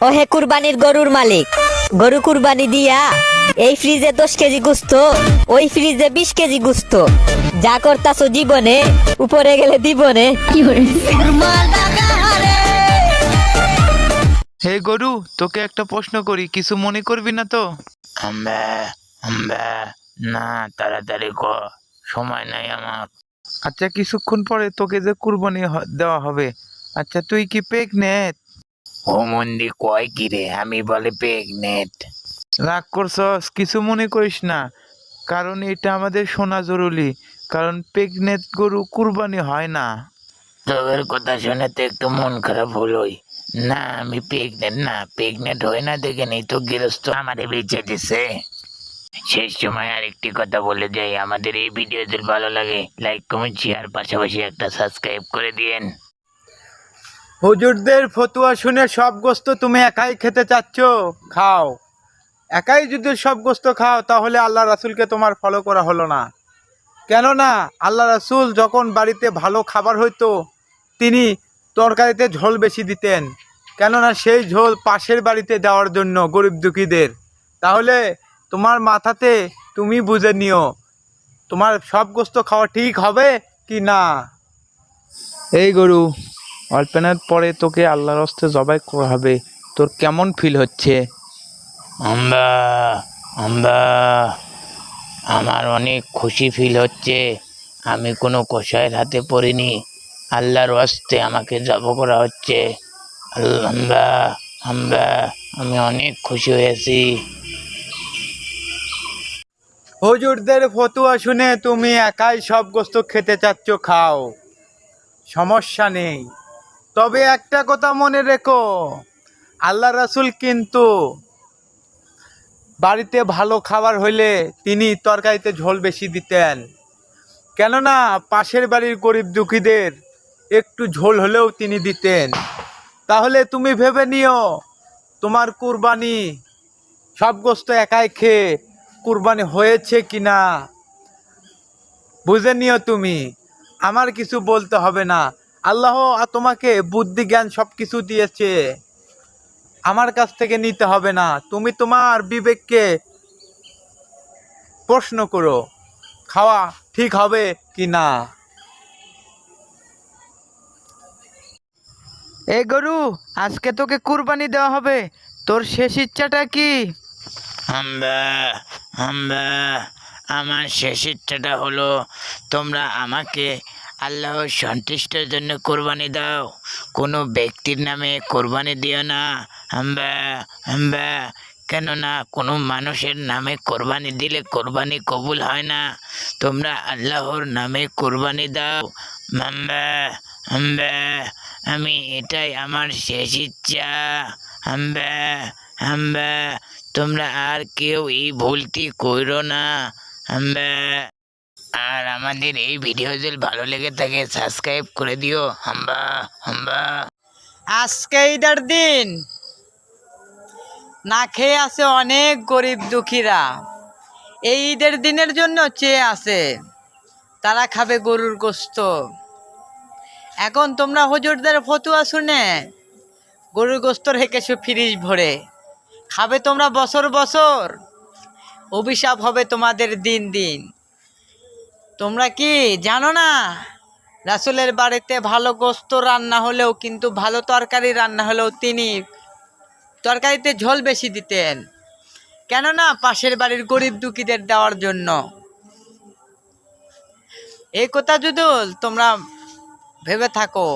ও হে কুরবানির গরুর মালিক গরু কুরবানি দিয়া এই ফ্রিজে দশ কেজি গুস্ত ওই ফ্রিজে বিশ কেজি গুস্ত। যা করতাছো জীবনে উপরে গেলে দিবনে। হে গরু তোকে একটা প্রশ্ন করি কিছু মনে করবি না তো? আম্বা আম্বা না তাড়াতাড়ি ক সময় নাই আমার। আচ্ছা কিছুক্ষণ পরে তোকে যে কুরবানি দেওয়া হবে আচ্ছা তুই কি প্রেগনেট ও মন্দি কয় কি রে? আমি বলে প্রেগনেট রাগ করছস? কিছু মনে করিস না। কারণ এটা আমাদের শোনা জরুরি। কারণ প্রেগনেট গরু কুরবানি হয় না। তোদের কথা শুনে তো একটু মন খারাপ হলোই। না, আমি প্রেগনেন্ট না। প্রেগনেন্ট হয়ে না দেখে নেই তো গৃহস্থ আমারে বেঁচে দিছে। শেষ সময় আর একটি কথা বলে যাই। আমাদের এই ভিডিও যদি ভালো লাগে লাইক কমেন্ট শেয়ার পাশাপাশি একটা সাবস্ক্রাইব করে দিয়েন। হুজুরদের ফতুয়া শুনে সব গোস্ত তুমি একাই খেতে চাচ্ছ? খাও। একাই যদি সব গোস্ত খাও, তাহলে আল্লাহ রাসুলকে তোমার ফলো করা হলো না। কেননা আল্লাহ রাসুল যখন বাড়িতে ভালো খাবার হইতো, তিনি তরকারিতে ঝোল বেশি দিতেন। কেননা সেই ঝোল পাশের বাড়িতে দেওয়ার জন্য গরিব দুঃখীদের। তাহলে তোমার মাথাতে তুমি বুঝে নিও, তোমার সব গোস্ত খাওয়া ঠিক হবে কি না? এই গরু অল্পেনার পরে তোকে আল্লাহর হস্তে জবাই করা হবে তোর কেমন ফিল হচ্ছে? আম্বা আম্বা আমার অনেক খুশি ফিল হচ্ছে। আমি কোনো কষায়ের হাতে পড়িনি। আল্লাহর ওয়াস্তে আমাকে জব করা হচ্ছে। আল্লাহ আম্বা আম্বা আমি অনেক খুশি হয়েছি। হজুরদের ফতুয়া শুনে তুমি একাই সব গোস্ত খেতে চাচ্ছ খাও। সমস্যা নেই। তবে একটা কথা মনে রেখো আল্লাহ রাসুল কিন্তু বাড়িতে ভালো খাবার হইলে তিনি তরকারিতে ঝোল বেশি দিতেন। কেননা পাশের বাড়ির গরিব দুঃখীদের একটু ঝোল হলেও তিনি দিতেন। তাহলে তুমি ভেবে নিও, তোমার কুরবানি সব গোস্ত একাই খেয়ে কুরবানি হয়েছে কি না বুঝে নিও তুমি, আমার কিছু বলতে হবে না। আল্লাহ তোমাকে বুদ্ধি জ্ঞান সব কিছু দিয়েছে। আমার কাছ থেকে নিতে হবে না। তুমি তোমার বিবেককে প্রশ্ন করো খাওয়া ঠিক হবে কি না? এ গরু আজকে তোকে কুরবানি দেওয়া হবে। তোর শেষ ইচ্ছাটা কি? আমার শেষ ইচ্ছাটা হলো তোমরা আমাকে আল্লাহর সন্তুষ্টের জন্য কোরবানি দাও। কোনো ব্যক্তির নামে কোরবানি দিও না। আম্বা আম্বা। কেননা কোনো মানুষের নামে কোরবানি দিলে কোরবানি কবুল হয় না। তোমরা আল্লাহর নামে কোরবানি দাও। আম্বা আম্বা। আমি এটাই আমার শেষ ইচ্ছা। আম্বা আম্বা। তোমরা আর কেউ এই ভুলটি কইরো না। আম্বা। আর আমাদের এই ভিডিও যদি ভালো লেগে থাকে সাবস্ক্রাইব করে দিও। হাম্বা হাম্বা। আজকে ঈদের দিন। না খেয়ে আছে অনেক গরিব দুঃখীরা। এই ঈদের দিনের জন্য চেয়ে আছে, তারা খাবে গরুর গোস্ত। এখন তোমরা হুজুরদের ফতুয়া শুনে গরুর গোস্ত রেখেছো ফ্রিজ ভরে। খাবে তোমরা বছর বছর। অভিশাপ হবে তোমাদের দিন দিন। তোমরা কি জানো না? রাসুলের বাড়িতে ভালো গোস্ত রান্না হলেও কিন্তু ভালো তরকারি রান্না হলেও তিনি তরকারিতে ঝোল বেশি দিতেন। কেননা পাশের বাড়ির গরিব দুঃখীদের দেওয়ার জন্য। এই কথা যদি তোমরা ভেবে থাকো,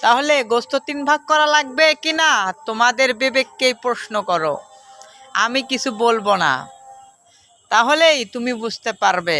তাহলে গোস্ত তিন ভাগ করা লাগবে কি না? তোমাদের বিবেককেই প্রশ্ন করো। আমি কিছু বলব না। তাহলেই তুমি বুঝতে পারবে।